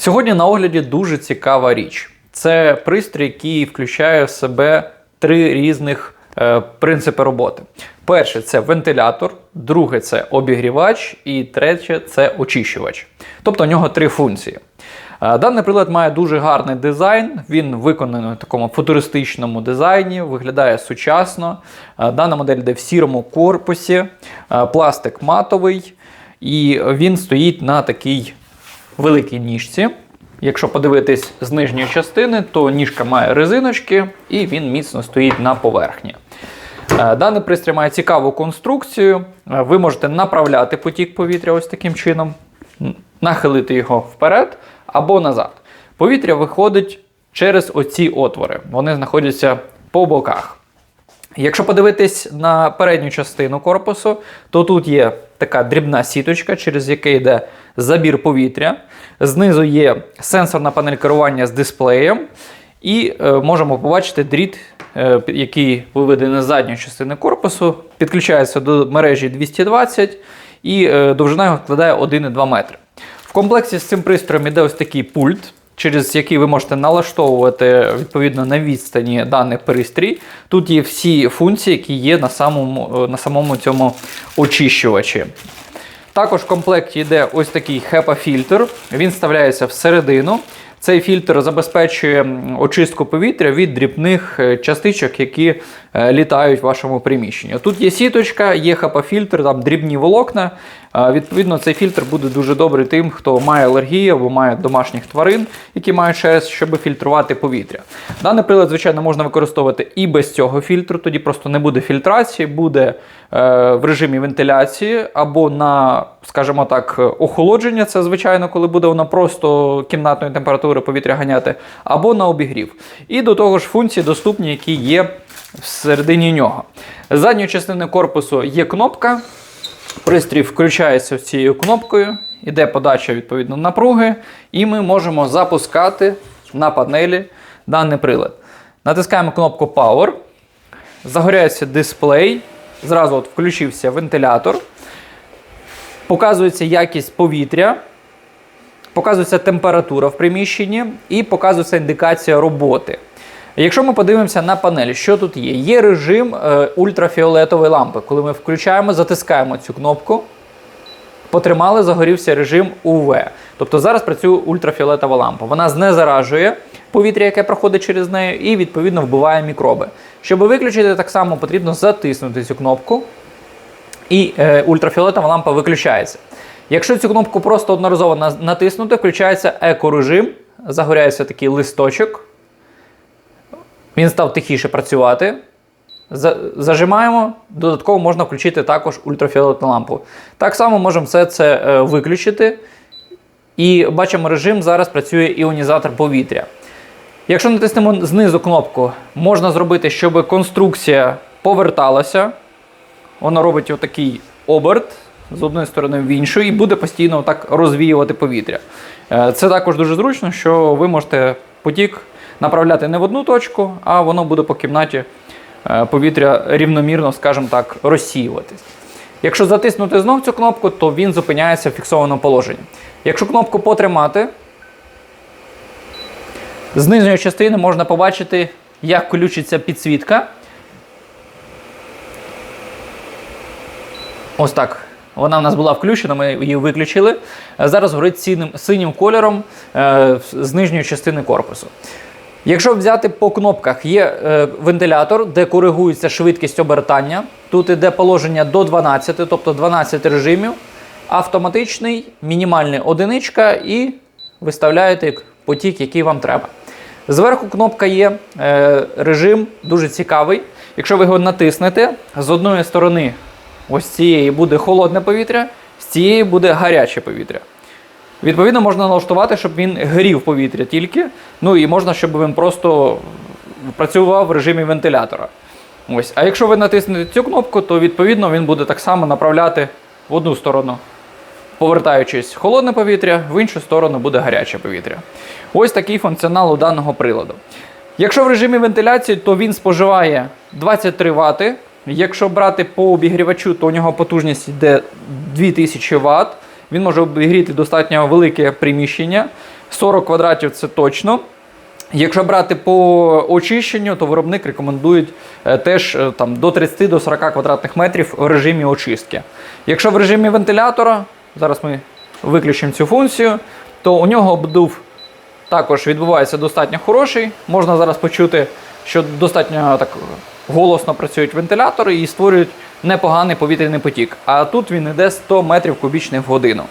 Сьогодні на огляді дуже цікава річ. Це пристрій, який включає в себе три різних е, принципи роботи. Перше це вентилятор, друге це обігрівач, і третє це очищувач. Тобто у нього три функції. Е, Даний прилад має дуже гарний дизайн. Він виконаний в такому футуристичному дизайні, виглядає сучасно. Е, Дана модель йде в сірому корпусі, е, пластик матовий, і він стоїть на такій великій ніжці. Якщо подивитись з нижньої частини, то ніжка має резиночки і він міцно стоїть на поверхні. Е, Даний пристрій має цікаву конструкцію. Е, Ви можете направляти потік повітря ось таким чином, нахилити його вперед або назад. Повітря виходить через оці отвори. Вони знаходяться по боках. Якщо подивитись на передню частину корпусу, то тут є така дрібна сіточка, через яку йде забір повітря. Знизу є сенсорна панель керування з дисплеєм. І е, можемо побачити дріт, е, який виведений з задньої частини корпусу, підключається до мережі 220 і е, довжина його складає 1,2 метри. В комплекті з цим пристроєм іде ось такий пульт, через який ви можете налаштовувати відповідно на відстані даний пристрій. Тут є всі функції, які є на самому, е, на самому цьому очищувачі. Також в комплекті йде ось такий HEPA-фільтр. Він вставляється всередину. Цей фільтр забезпечує очистку повітря від дрібних е, частичок, які е, літають в вашому приміщенні. Тут є сіточка, є HEPA-фільтр, там дрібні волокна. Відповідно, цей фільтр буде дуже добрий тим, хто має алергію або має домашніх тварин, які мають ШС, щоб фільтрувати повітря. Даний прилад, звичайно, можна використовувати і без цього фільтру, тоді просто не буде фільтрації, буде е, в режимі вентиляції або на, скажімо так, охолодження. Це звичайно, коли буде воно просто кімнатної температури повітря ганяти, або на обігрів. І до того ж функції доступні, які є всередині нього. Задньої частини корпусу є кнопка. Пристрій включається цією кнопкою, іде подача відповідно напруги, і ми можемо запускати на панелі даний прилад. Натискаємо кнопку Power, загоряється дисплей, зразу от включився вентилятор, показується якість повітря, показується температура в приміщенні і показується індикація роботи. Якщо ми подивимося на панель, що тут є? Є режим е, ультрафіолетової лампи. Коли ми включаємо, затискаємо цю кнопку, потримали, загорівся режим УВ. Тобто зараз працює ультрафіолетова лампа. Вона знезаражує повітря, яке проходить через неї, і відповідно вбиває мікроби. Щоб виключити, так само потрібно затиснути цю кнопку, і е, ультрафіолетова лампа виключається. Якщо цю кнопку просто одноразово натиснути, включається екорежим, загоряється такий листочок. Він став тихіше працювати. Зажимаємо, додатково можна включити також ультрафіолетну лампу. Так само можемо все це е, виключити. І бачимо, режим зараз працює іонізатор повітря. Якщо натиснемо знизу кнопку, можна зробити, щоб конструкція поверталася. Вона робить отакий оберт з одної сторони в іншу і буде постійно так розвіювати повітря. Е, Це також дуже зручно, що ви можете потік направляти не в одну точку, а воно буде по кімнаті е, повітря рівномірно, скажімо так, розсіюватись. Якщо затиснути знов цю кнопку, то він зупиняється в фіксованому положенні. Якщо кнопку потримати, з нижньої частини можна побачити, як включиться підсвітка. Ось так. Вона в нас була включена, ми її виключили. Зараз горить синім, синім кольором е, з нижньої частини корпусу. Якщо взяти по кнопках, є е, вентилятор, де коригується швидкість обертання. Тут іде положення до 12, тобто 12 режимів. Автоматичний, мінімальний одиничка і виставляєте потік, який вам треба. Зверху кнопка є е, режим дуже цікавий. Якщо ви його натиснете, з одної сторони ось цієї буде холодне повітря, з цієї буде гаряче повітря. Відповідно, можна налаштувати, щоб він грів повітря тільки. Ну і можна, щоб він просто працював в режимі вентилятора. Ось. А якщо ви натиснете цю кнопку, то відповідно він буде так само направляти в одну сторону, повертаючись холодне повітря, в іншу сторону буде гаряче повітря. Ось такий функціонал у даного приладу. Якщо в режимі вентиляції, то він споживає 23 Вт. Якщо брати по обігрівачу, то у нього потужність йде 2000 Вт. Він може обігріти достатньо велике приміщення. 40 квадратів це точно. Якщо брати по очищенню, то виробник рекомендує е, теж е, там, до 30 до 40 квадратних метрів в режимі очистки. Якщо в режимі вентилятора, зараз ми виключимо цю функцію, то у нього обдув також відбувається достатньо хороший. Можна зараз почути, що достатньо так голосно працюють вентилятори і створюють непоганий повітряний потік. А тут він йде 100 метрів кубічних в годину.